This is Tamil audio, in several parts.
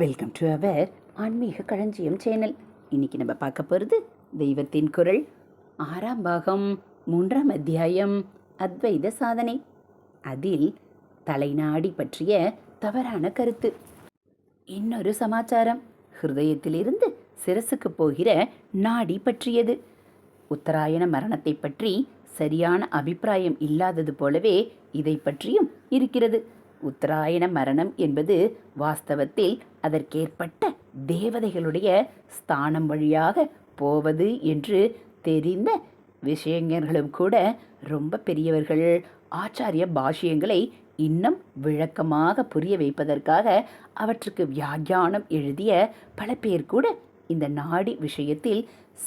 வெல்கம் டு அவர் ஆன்மீக களஞ்சியம் சேனல் இன்னைக்கு நம்ம பார்க்க போகிறது தெய்வத்தின் குரல். ஆறாம் பாகம் மூன்றாம் அத்தியாயம் அத்வைத சாதனை. அதில் தலைநாடி பற்றிய தவறான கருத்து. இன்னொரு சமாச்சாரம் ஹிருதயத்திலிருந்து சிரசுக்கு போகிற நாடி பற்றியது. உத்தராயண மரணத்தை பற்றி சரியான அபிப்பிராயம் இல்லாதது போலவே இதை பற்றியும் இருக்கிறது. உத்தராயண மரணம் என்பது வாஸ்தவத்தில் அதற்கேற்பட்ட தேவதைகளுடைய ஸ்தானம் வழியாக போவது என்று தெரிந்த விஷயங்களும் கூட ரொம்ப பெரியவர்கள். ஆச்சாரிய பாஷ்யங்களை இன்னும் விளக்கமாக புரிய வைப்பதற்காக அவற்றுக்கு வியாக்கியானம் எழுதிய பல பேர் கூட இந்த நாடி விஷயத்தில்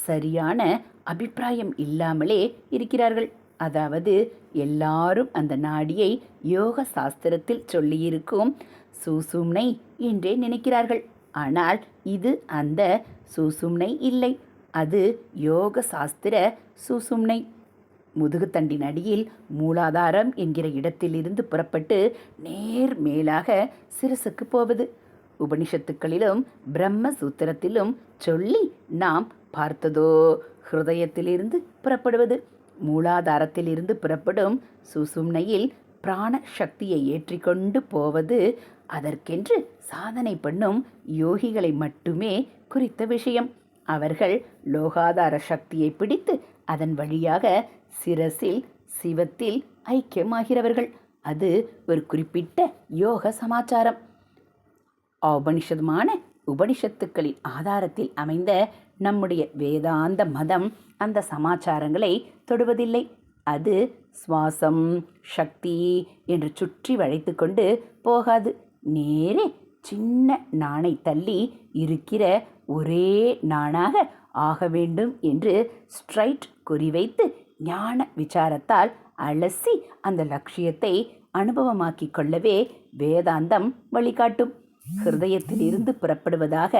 சரியான அபிப்பிராயம் இல்லாமலே இருக்கிறார்கள். அதாவது எல்லாரும் அந்த நாடியை யோக சாஸ்திரத்தில் சொல்லியிருக்கும் சூசும்னை என்றே நினைக்கிறார்கள். ஆனால் இது அந்த சூசும்னை இல்லை. அது யோக சாஸ்திர சூசும்னை. முதுகுத்தண்டின் அடியில் மூலாதாரம் என்கிற இடத்திலிருந்து புறப்பட்டு நேர் மேலாக சிரசுக்கு போவது. உபனிஷத்துக்களிலும் பிரம்ம சூத்திரத்திலும் சொல்லி நாம் பார்த்ததோ ஹிருதயத்திலிருந்து புறப்படுவது. மூலாதாரத்திலிருந்து புறப்படும் சுசும்னையில் பிராண சக்தியை ஏற்றிக்கொண்டு போவது அதற்கென்று சாதனை பண்ணும் யோகிகளை மட்டுமே குறித்த விஷயம். அவர்கள் லோகாதார சக்தியை பிடித்து அதன் வழியாக சிரசில் சிவத்தில் ஐக்கியமாகிறவர்கள். அது ஒரு குறிப்பிட்ட யோக சமாச்சாரம். உபனிஷதமான உபனிஷத்துக்களின் ஆதாரத்தில் அமைந்த நம்முடைய வேதாந்த மதம் அந்த சமாச்சாரங்களை தொடுவதில்லை. அது சுவாசம் சக்தி என்று சுற்றி வளைத்து கொண்டு போகாது. நேரே சின்ன நாணை தள்ளி இருக்கிற ஒரே நாணாக ஆக வேண்டும் என்று ஸ்ட்ரைட் குறிவைத்து ஞான விசாரத்தால் அலசி அந்த லட்சியத்தை அனுபவமாக்கிக் கொள்ளவே வேதாந்தம் வழிகாட்டும். ஹிருதயத்திலிருந்து புறப்படுவதாக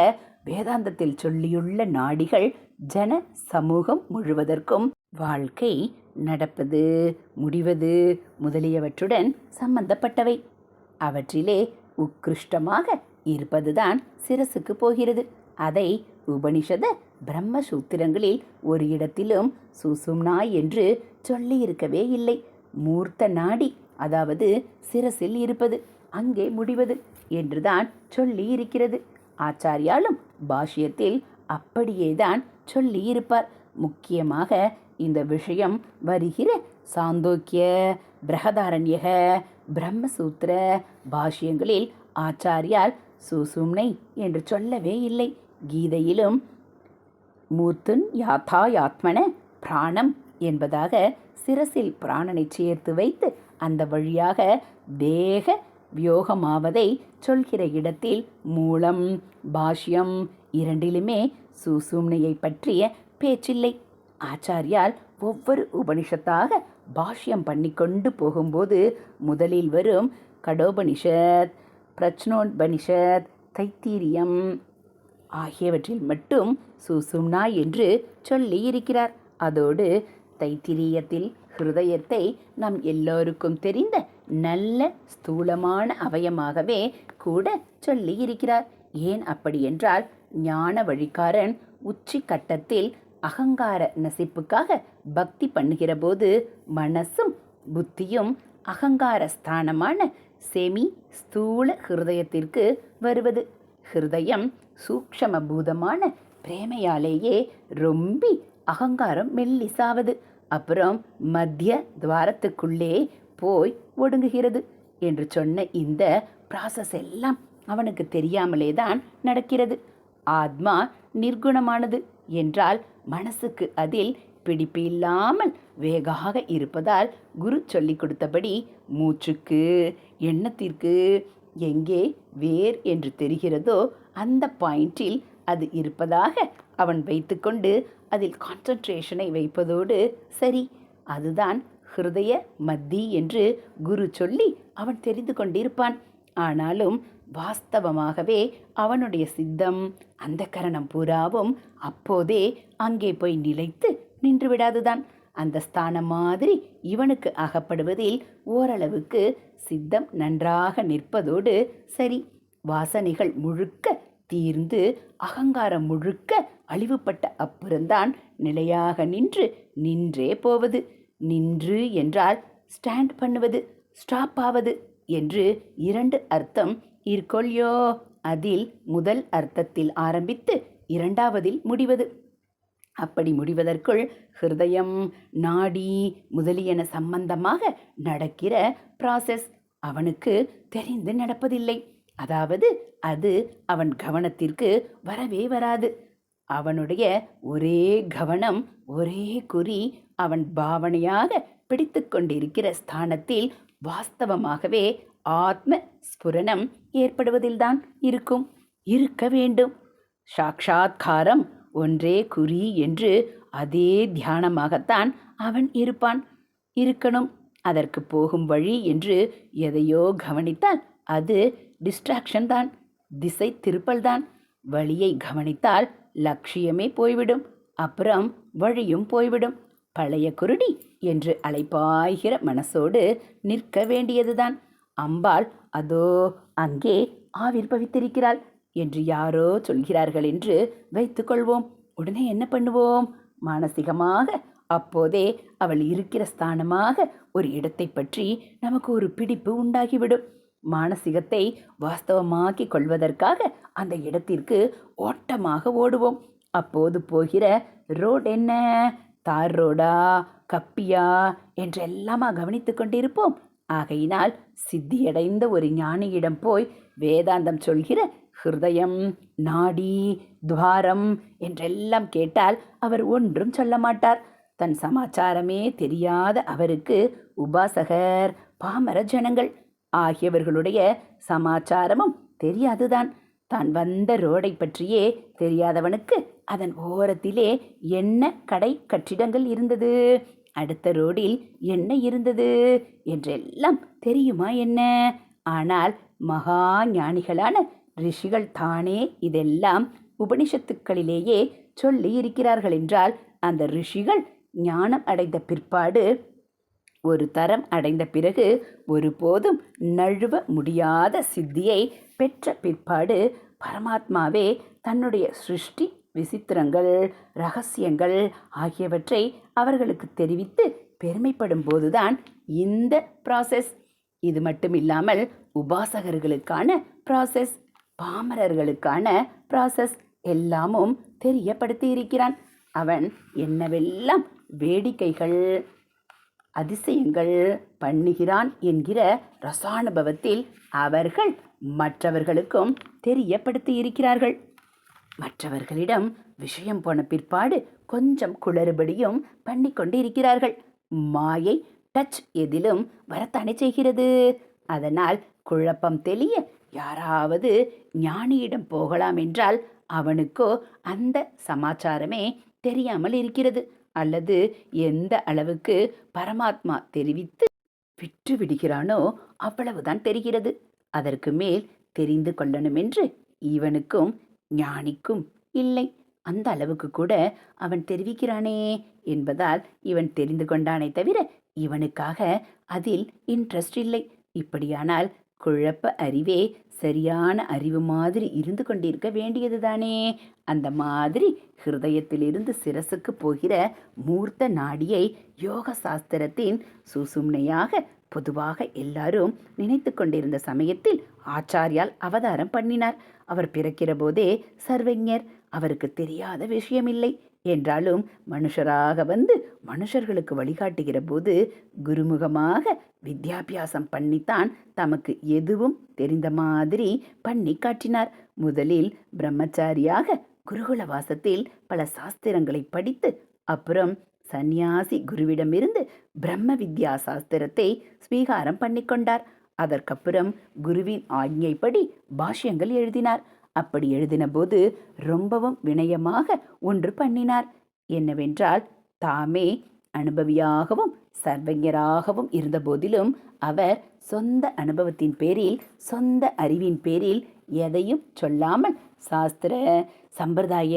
வேதாந்தத்தில் சொல்லியுள்ள நாடிகள் ஜன சமூகம் முழுவதற்கும் வாழ்க்கை நடப்பது முடிவது முதலியவற்றுடன் சம்பந்தப்பட்டவை. அவற்றிலே உக்கிருஷ்டமாக இருப்பதுதான் சிரசுக்கு போகிறது. அதை உபனிஷத பிரம்மசூத்திரங்களில் ஒரு இடத்திலும் சுசும்னா என்று சொல்லியிருக்கவே இல்லை. மூர்த்த நாடி அதாவது சிரசில் இருப்பது அங்கே முடிவது. என்றுதான் சொல்லி இருக்கிறது ஆச்சாரியாலும் பாஷ்யத்தில் அப்படியேதான் சொல்லியிருப்பார். முக்கியமாக இந்த விஷயம் வருகிற சாந்தோக்கிய பிரகதாரண்யக பிரம்மசூத்திர பாஷ்யங்களில் ஆச்சாரியால் சுசும்னை என்று சொல்லவே இல்லை. கீதையிலும் மூர்த்துன் யாத்தா யாத்மன பிராணம் என்பதாக சிரசில் பிராணனை சேர்த்து வைத்து அந்த வழியாக தேக வியோகமாவதை சொல்கிற இடத்தில் மூலம் பாஷ்யம் இரண்டிலுமே சுசூம்னையை பற்றிய பேச்சில்லை. ஆச்சாரியால் ஒவ்வொரு உபனிஷத்தாக பாஷ்யம் பண்ணிக்கொண்டு போகும்போது முதலில் வரும் கடோபனிஷத் பிரச்னோபனிஷத் தைத்தீரியம் ஆகியவற்றில் மட்டும் சுசும்னா என்று சொல்லி இருக்கிறார் அதோடு தைத்திரியத்தில் ஹிருதயத்தை நம் எல்லோருக்கும் தெரிந்த நல்ல ஸ்தூலமான அவயமாகவே கூட சொல்லி இருக்கிறார் ஏன் அப்படி என்றால் ஞான வழிக்காரன் உச்சி கட்டத்தில் அகங்கார நசிப்புக்காக பக்தி பண்ணுகிற போது மனசும் புத்தியும் அகங்கார ஸ்தானமான செமி ஸ்தூல ஹிருதயத்திற்கு வருவது. ஹிருதயம் சூக்ஷம பூதமான பிரேமையாலேயே ரொம்பி அகங்காரம் மெல்லிசாவது. அப்புறம் மத்திய துவாரத்துக்குள்ளே போய் ஒடுங்குகிறது என்று சொன்ன இந்த ப்ராசஸ் எல்லாம் அவனுக்கு தெரியாமலே தான் நடக்கிறது. ஆத்மா நிர்குணமானது என்றால் மனசுக்கு அதில் பிடிப்பு இல்லாமல் வேகாக இருப்பதால் குரு சொல்லிக் கொடுத்தபடி மூச்சுக்கு எண்ணத்திற்கு எங்கே வேர் என்று தெரிகிறதோ அந்த பாயிண்டில் அது இருப்பதாக அவன் வைத்துக்கொண்டு அதில் கான்சன்ட்ரேஷனை வைப்பதோடு சரி அதுதான் ஹிருதய மத்தி என்று குரு சொல்லி அவன் தெரிந்து கொண்டிருப்பான். ஆனாலும் வாஸ்தவமாகவே அவனுடைய சித்தம் அந்த கரணம் பூராவும் அப்போதே அங்கே போய் நிலைத்து நின்று விடாதுதான். அந்த ஸ்தானம் மாதிரி இவனுக்கு அகப்படுவதில் ஓரளவுக்கு சித்தம் நன்றாக நிற்பதோடு சரி வாசனைகள் முழுக்க தீர்ந்து அகங்காரம் முழுக்க அழிவுபட்ட அப்புறம்தான் நிலையாக நின்று நின்றே போவது. நின்று என்றால் ஸ்டாண்ட் பண்ணுவது ஸ்டாப் ஆவது என்று இரண்டு அர்த்தம் இருக்கொள்ளியோ அதில் முதல் அர்த்தத்தில் ஆரம்பித்து இரண்டாவதில் முடிவது. அப்படி முடிவதற்குள் ஹிருதயம் நாடி முதலியன சம்பந்தமாக நடக்கிற ப்ராசஸ் அவனுக்கு தெரிந்து நடப்பதில்லை. அதாவது அது அவன் கவனத்திற்கு வரவே வராது. அவனுடைய ஒரே கவனம் ஒரே குறி அவன் பாவனையாக பிடித்து கொண்டிருக்கிற ஸ்தானத்தில் வாஸ்தவமாகவே ஆத்ம ஸ்புரணம் ஏற்படுவதில்தான் இருக்கும். இருக்க வேண்டும். சாக்ஷாத்காரம் ஒன்றே குறி என்று அதே தியானமாகத்தான் அவன் இருப்பான். இருக்கணும். அதற்கு போகும் வழி என்று எதையோ கவனித்தால் அது டிஸ்ட்ராக்ஷன் தான். திசை திருப்பல் தான். வழியை கவனித்தால் லட்சியமே போய்விடும். அப்புறம் வழியும் போய்விடும். பழைய குருடி என்று அலைப்பாய்கிற மனசோடு நிற்க வேண்டியதுதான். அம்பாள் அதோ அங்கே ஆவிர்பவித்திருக்கிறாள் என்று யாரோ சொல்கிறார்கள் என்று வைத்துக்கொள்வோம் உடனே என்ன பண்ணுவோம்? மானசிகமாக அப்போதே அவள் இருக்கிற ஸ்தானமாக ஒரு இடத்தை பற்றி நமக்கு ஒரு பிடிப்பு உண்டாகிவிடும். மானசிகத்தை வாஸ்தவமாக்கி கொள்வதற்காக அந்த இடத்திற்கு ஓட்டமாக ஓடுவோம். அப்போது போகிற ரோட் என்ன? தார் ரோடா கப்பியா என்றெல்லாமா கவனித்து கொண்டிருப்போம். ஆகையினால் சித்தியடைந்த ஒரு ஞானியிடம் போய் வேதாந்தம் சொல்கிற ஹிருதயம் நாடி துவாரம் என்றெல்லாம் கேட்டால் அவர் ஒன்றும் சொல்ல மாட்டார். தன் சமாச்சாரமே தெரியாத அவருக்கு உபாசகர் பாமர ஜனங்கள் ஆகியவர்களுடைய சமாச்சாரமும் தெரியாதுதான். தான் வந்த ரோடை பற்றியே தெரியாதவனுக்கு அதன் ஓரத்திலே என்ன கடை கட்டிடங்கள் இருந்தது? அடுத்த ரோடில் என்ன இருந்தது? என்றெல்லாம் தெரியுமா என்ன? ஆனால் மகா ஞானிகளான ரிஷிகள் தானே இதெல்லாம் உபனிஷத்துக்களிலேயே சொல்லி இருக்கிறார்கள் என்றால் அந்த ரிஷிகள் ஞானம் அடைந்த பிற்பாடு ஒரு தரம் அடைந்த பிறகு ஒருபோதும் நழுவ முடியாத சித்தியை பெற்ற பிற்பாடு பரமாத்மாவே தன்னுடைய சிருஷ்டி விசித்திரங்கள் ரகசியங்கள் ஆகியவற்றை அவர்களுக்கு தெரிவித்து பெருமைப்படும் போதுதான் இந்த ப்ராசஸ் இது மட்டும் இல்லாமல் உபாசகர்களுக்கான ப்ராசஸ் பாமரர்களுக்கான ப்ராசஸ் எல்லாமும் தெரியப்படுத்தி இருக்கிறான் அவன் என்னவெல்லாம் வேடிக்கைகள் அதிசயங்கள் பண்ணுகிறான் என்கிற ரசானுபவத்தில் அவர்கள் மற்றவர்களுக்கும் தெரியப்படுத்தி இருக்கிறார்கள். மற்றவர்களிடம் விஷயம் போன பிற்பாடு கொஞ்சம் குளறுபடியும் பண்ணி கொண்டு இருக்கிறார்கள் மாயை டச் எதிலும் வரத்தானே செய்கிறது. அதனால் குழப்பம் தெளிய யாராவது ஞானியிடம் போகலாம் என்றால் அவனுக்கோ அந்த சமாச்சாரமே தெரியாமல் இருக்கிறது. அல்லது எந்த அளவுக்கு பரமாத்மா தெரிவித்து விட்டு விடுகிறானோ அவ்வளவுதான் தெரிகிறது. அதற்கு மேல் தெரிந்து கொள்ளணுமென்று இவனுக்கும் ஞானிக்கும் இல்லை. அந்த அளவுக்கு கூட அவன் தெரிவிக்கிறானே என்பதால் இவன் தெரிந்து கொண்டானே தவிர இவனுக்காக அதில் இன்ட்ரெஸ்ட் இல்லை. இப்படியானால் குழப்ப அறிவே சரியான அறிவு மாதிரி இருந்து கொண்டிருக்க வேண்டியதுதானே? அந்த மாதிரி ஹிருதயத்திலிருந்து சிரசுக்கு போகிற மூர்த்த நாடியை யோக சாஸ்திரத்தின் சுசும்னையாக பொதுவாக எல்லாரும் நினைத்து கொண்டிருந்த சமயத்தில் ஆச்சாரியால் அவதாரம் பண்ணினார். அவர் பிறக்கிற போதே சர்வஞர் அவருக்கு தெரியாத விஷயமில்லை. என்றாலும் மனுஷராக வந்து மனுஷர்களுக்கு வழிகாட்டுகிற போது குருமுகமாக வித்யாபியாசம் பண்ணித்தான் தமக்கு எதுவும் தெரிந்த மாதிரி பண்ணி காட்டினார். முதலில் பிரம்மச்சாரியாக குருகுல வாசத்தில் பல சாஸ்திரங்களை படித்து அப்புறம் சந்நியாசி குருவிடமிருந்து பிரம்ம வித்யா சாஸ்திரத்தை ஸ்வீகாரம் பண்ணிக்கொண்டார். அதற்கப்புறம் குருவின் ஆజ్ఞைப்படி பாஷ்யங்கள் எழுதினார். அப்படி எழுதினபோது ரொம்பவும் வினயமாக ஒன்று பண்ணினார். என்னவென்றால் தாமே அனுபவியாகவும் சர்வஞராகவும் இருந்தபோதிலும் அவர் சொந்த அனுபவத்தின் பேரில் சொந்த அறிவின் பேரில் எதையும் சொல்லாமல் சாஸ்திர சம்பிரதாய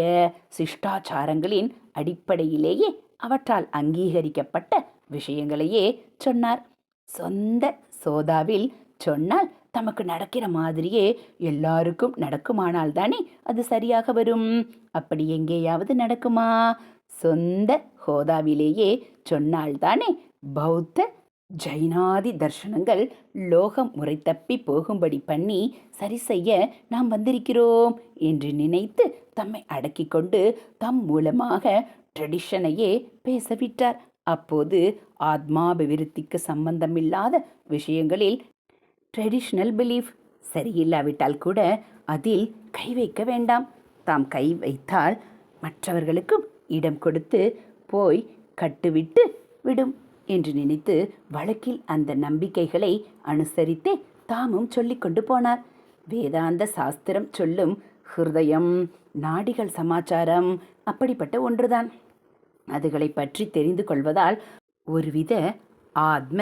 சிஷ்டாச்சாரங்களின் அடிப்படையிலேயே அவற்றால் அங்கீகரிக்கப்பட்ட விஷயங்களையே சொன்னார். சொந்த சோதாவில் சொன்னால் தமக்கு நடக்கிற மாதிரியே எல்லாருக்கும் நடக்குமானால் தானே அது சரியாக வரும். அப்படி எங்கேயாவது நடக்குமா? சொந்த ஹோதாவிலேயே சொன்னால்தானே பௌத்த ஜைனாதி தர்ஷனங்கள் லோகம் முறை தப்பி போகும்படி பண்ணி சரி செய்ய நாம் வந்திருக்கிறோம் என்று நினைத்து தம்மை அடக்கி கொண்டு தம் மூலமாக ட்ரெடிஷனையே பேசவிட்டார் அப்போது ஆத்மாபிவிருத்திக்கு சம்பந்தமில்லாத விஷயங்களில் ட்ரெடிஷ்னல் பிலீஃப் சரியில்லாவிட்டால் கூட அதில் கை வைக்க வேண்டாம். தாம் கை வைத்தால் மற்றவர்களுக்கும் இடம் கொடுத்து போய் கட்டுவிட்டு விடும் என்று நினைத்து வழக்கில் அந்த நம்பிக்கைகளை அனுசரித்தே தாமும் சொல்லிக்கொண்டு போனார். வேதாந்த சாஸ்திரம் சொல்லும் ஹிருதயம் நாடிகள் சமாச்சாரம் அப்படிப்பட்ட ஒன்றுதான். அதுகளை பற்றி தெரிந்து கொள்வதால் ஒருவித ஆத்ம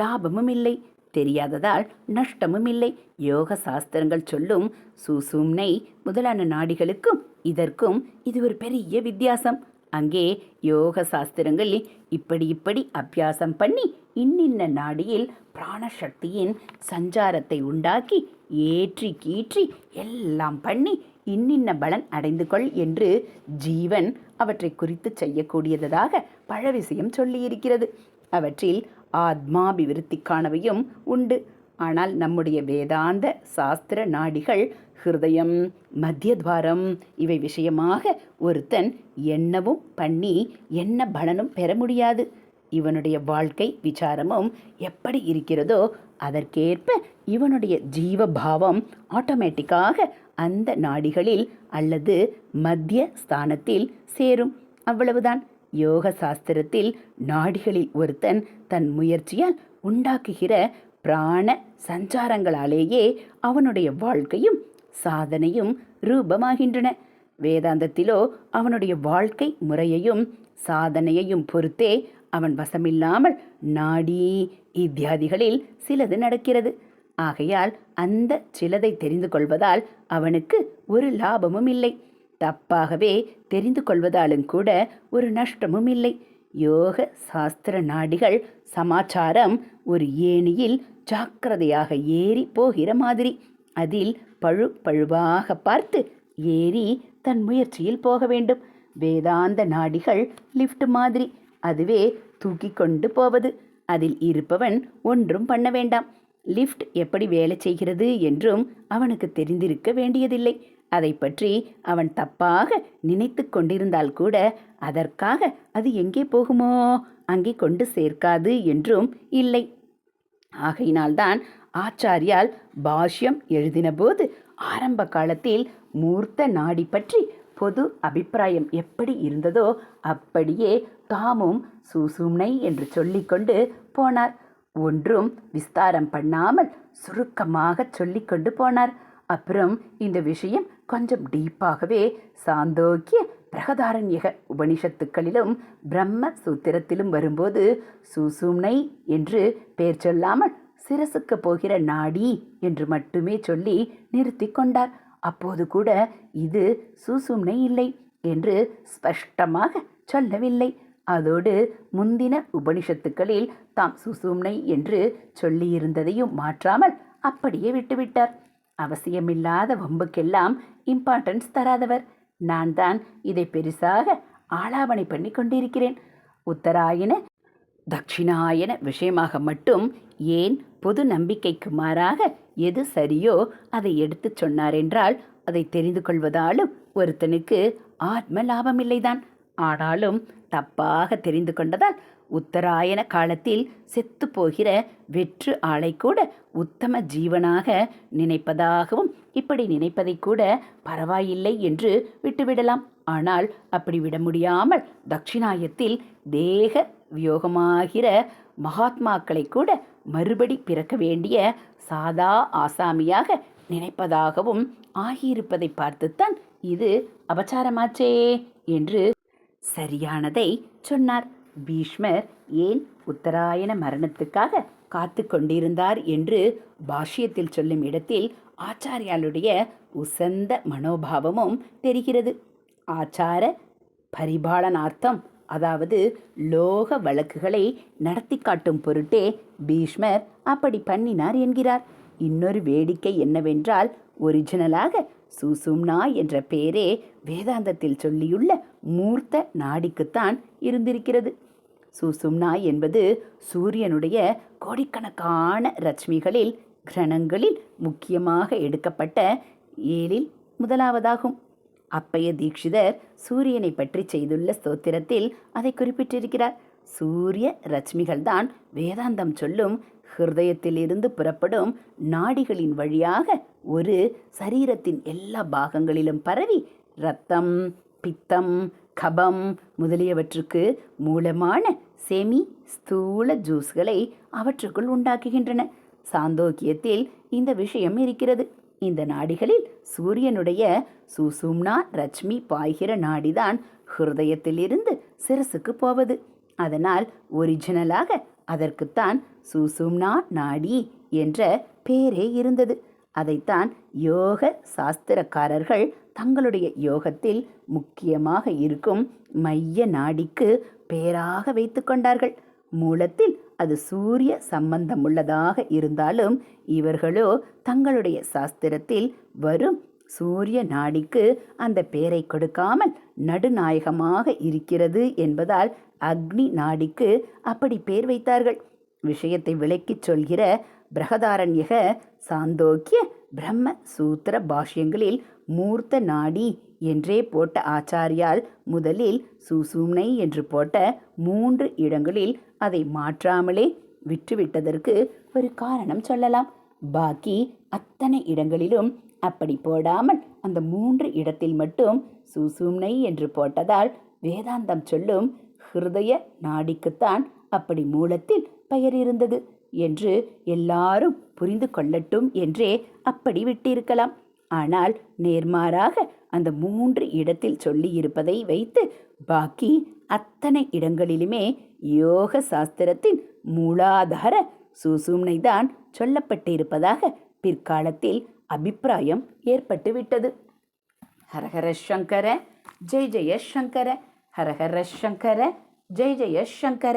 லாபமும் இல்லை தெரியாததால் நஷ்டமும் இல்லை. யோக சாஸ்திரங்கள் சொல்லும் சுசும்னை முதலான நாடிகளுக்கும் இதற்கும் இது ஒரு பெரிய வித்தியாசம். அங்கே யோக சாஸ்திரங்கள் இப்படி இப்படி அபியாசம் பண்ணி இன்னின்ன நாடியில் பிராணசக்தியின் சஞ்சாரத்தை உண்டாக்கி ஏற்றி கீற்றி எல்லாம் பண்ணி இன்னின்ன பலன் அடைந்து கொள் என்று ஜீவன் அவற்றை குறித்து செய்யக்கூடியதாக பழ விஷயம் சொல்லியிருக்கிறது. அவற்றில் ஆத்மாபிவிருத்திக்கானவையும் உண்டு. ஆனால் நம்முடைய வேதாந்த சாஸ்திர நாடிகள் ஹிருதயம் மத்தியத்வாரம் இவை விஷயமாக ஒருத்தன் என்னவும் பண்ணி என்ன பலனும் பெற முடியாது. இவனுடைய வாழ்க்கை விசாரமும் எப்படி இருக்கிறதோ அதற்கேற்ப இவனுடைய ஜீவபாவம் ஆட்டோமேட்டிக்காக அந்த நாடிகளில் அல்லது மத்திய ஸ்தானத்தில் சேரும். அவ்வளவுதான். யோக சாஸ்திரத்தில் நாடிகளில் ஒருத்தன் தன் முயற்சியால் உண்டாக்குகிற பிராண சஞ்சாரங்களாலேயே அவனுடைய வாழ்க்கையும் சாதனையும் ரூபமாகின்றன. வேதாந்தத்திலோ அவனுடைய வாழ்க்கை முறையையும் சாதனையையும் பொறுத்தே அவன் வசமில்லாமல் நாடி இத்தியாதிகளில் சிலது நடக்கிறது. ஆகையால் அந்த சிலதை தெரிந்து கொள்வதால் அவனுக்கு ஒரு லாபமும் இல்லை. தப்பாகவே தெரிந்து கொள்வதாலும் கூட ஒரு நஷ்டமும் இல்லை. யோக சாஸ்திர நாடிகள் சமாச்சாரம் ஒரு ஏணியில் ஜாக்கிரதையாக ஏறி போகிற மாதிரி. அதில் பழு பழுவாக பார்த்து ஏறி தன் முயற்சியில் போக வேண்டும். வேதாந்த நாடிகள் லிஃப்ட் மாதிரி. அதுவே தூக்கி கொண்டு போவது. அதில் இருப்பவன் ஒன்றும் பண்ண வேண்டாம். லிஃப்ட் எப்படி வேலை செய்கிறது என்றும் அவனுக்கு தெரிந்திருக்க வேண்டியதில்லை. அதை பற்றி அவன் தப்பாக நினைத்து கொண்டிருந்தால் கூட அதற்காக அது எங்கே போகுமோ அங்கே கொண்டு சேர்க்காது என்றும் இல்லை. ஆகையினால்தான் ஆச்சாரியால் பாஷ்யம் எழுதினபோது ஆரம்ப காலத்தில் மூர்த்த நாடி பற்றி பொது அபிப்பிராயம் எப்படி இருந்ததோ அப்படியே தாமும் சுசும்னை என்று சொல்லிக்கொண்டு போனார். ஒன்றும் விஸ்தாரம் பண்ணாமல் சுருக்கமாக சொல்லிக்கொண்டு போனார். அப்புறம் இந்த விஷயம் கொஞ்சம் டீப்பாகவே சாந்தோக்கிய பிரகதாரண்யக உபனிஷத்துக்களிலும் பிரம்ம சூத்திரத்திலும் வரும்போது சுசும்னை என்று பெயர் சொல்லாமல் சிரசுக்க போகிற நாடி என்று மட்டுமே சொல்லி நிறுத்தி கொண்டார். அப்போது கூட இது சுசும்னை இல்லை என்று ஸ்பஷ்டமாக சொல்லவில்லை. அதோடு முந்தின உபனிஷத்துக்களில் தாம் சுசும்னை என்று சொல்லியிருந்ததையும் மாற்றாமல் அப்படியே விட்டுவிட்டார். அவசியமில்லாத வம்புக்கெல்லாம் இம்பார்ட்டன்ஸ் தராதவர். நான் தான் இதை பெருசாக ஆளாவணை பண்ணி கொண்டிருக்கிறேன். உத்தராயண தட்சிணாயன விஷயமாக மட்டும் ஏன் பொது நம்பிக்கைக்கு மாறாக எது சரியோ அதை எடுத்துச் சொன்னார் என்றால் அதை தெரிந்து கொள்வதாலும் ஒருத்தனுக்கு ஆத்ம லாபமில்லைதான் ஆனாலும் தப்பாக தெரிந்து கொண்டதால் உத்தராயண காலத்தில் செத்து போகிற வெற்று ஆளை கூட உத்தம ஜீவனாக நினைப்பதாகவும் இப்படி நினைப்பதை கூட பரவாயில்லை என்று விட்டுவிடலாம். ஆனால் அப்படி விட முடியாமல் தட்சிணாயத்தில் தேக வியோகமாகிற மகாத்மாக்களை கூட மறுபடி பிறக்க வேண்டிய சாதா ஆசாமியாக நினைப்பதாகவும் ஆகியிருப்பதை பார்த்துத்தான் இது அபச்சாரமாச்சே என்று சரியானதை சொன்னார். பீஷ்மர் ஏன் உத்தராயண மரணத்துக்காக காத்து கொண்டிருந்தார் என்று பாஷ்யத்தில் சொல்லும் இடத்தில் ஆச்சாரியாளுடைய உசந்த மனோபாவமும் தெரிகிறது. ஆச்சார பரிபாலனார்த்தம் அதாவது லோக வழக்குகளை நடத்தி காட்டும் பொருட்டே பீஷ்மர் அப்படி பண்ணினார் என்கிறார். இன்னொரு வேடிக்கை என்னவென்றால் ஒரிஜினலாக சுசும்னா என்ற பெயரே வேதாந்தத்தில் சொல்லியுள்ள மூர்த்த நாடிக்குத்தான் இருந்திருக்கிறது. சுசும்னா என்பது சூரியனுடைய கோடிக்கணக்கான ரஷ்மிகளில் கிரணங்களில் முக்கியமாக எடுக்கப்பட்ட ஏழில் முதலாவதாகும். அப்பைய தீட்சிதர் சூரியனை பற்றி செய்துள்ள ஸ்தோத்திரத்தில் அதை குறிப்பிட்டிருக்கிறார். சூரிய ரஷ்மிகள்தான் வேதாந்தம் சொல்லும் ஹிருதயத்திலிருந்து புறப்படும் நாடிகளின் வழியாக ஒரு சரீரத்தின் எல்லா பாகங்களிலும் பரவி இரத்தம் பித்தம் கபம் முதலியவற்றுக்கு மூலமான செமி ஸ்தூல ஜூஸ்களை அவற்றுக்குள் உண்டாக்குகின்றன. சாந்தோக்கியத்தில் இந்த விஷயம் இருக்கிறது. இந்த நாடிகளில் சூரியனுடைய சுசும்னா ரச்மி பாய்கிற நாடிதான் ஹிருதயத்திலிருந்து சிரசுக்கு போவது. அதனால் ஒரிஜினலாக அதற்குத்தான் சுசும்னா நாடி என்ற பேரே இருந்தது. அதைத்தான் யோக சாஸ்திரக்காரர்கள் தங்களுடைய யோகத்தில் முக்கியமாக இருக்கும் மைய நாடிக்கு பேராக வைத்து கொண்டார்கள். மூலத்தில் அது சூரிய சம்பந்தமுள்ளதாக இருந்தாலும் இவர்களோ தங்களுடைய சாஸ்திரத்தில் வரும் சூரிய நாடிக்கு அந்த பெயரை கொடுக்காமல் நடுநாயகமாக இருக்கிறது என்பதால் அக்னி நாடிக்கு அப்படி பேர் வைத்தார்கள். விஷயத்தை விளக்கிச் சொல்கிற பிரகதாரண்யக சாந்தோக்கிய பிரம்ம சூத்திர பாஷ்யங்களில் மூர்த்த நாடி என்றே போட்ட ஆச்சாரியால் முதலில் சுசூம்னை என்று போட்ட மூன்று இடங்களில் அதை மாற்றாமலே விட்டுவிட்டதற்கு ஒரு காரணம் சொல்லலாம். பாக்கி அத்தனை இடங்களிலும் அப்படி போடாமல் அந்த மூன்று இடத்தில் மட்டும் சூசூம்னை என்று போட்டதால் வேதாந்தம் சொல்லும் ஹிருதய நாடிக்குத்தான் அப்படி மூலத்தில் பெயர் இருந்தது என்று எல்லாரும் புரிந்து கொள்ளட்டும் என்றே அப்படி விட்டிருக்கலாம். ஆனால் நேர்மாறாக அந்த மூன்று இடத்தில் சொல்லியிருப்பதை வைத்து பாக்கி அத்தனை இடங்களிலுமே யோக சாஸ்திரத்தின் மூலாதார சுசும்னை தான் சொல்லப்பட்டிருப்பதாக பிற்காலத்தில் அபிப்பிராயம் ஏற்பட்டுவிட்டது. ஹரஹர சங்கர ஜெய் ஜெய சங்கர ஹரஹர சங்கர ஜெய் ஜெய சங்கர.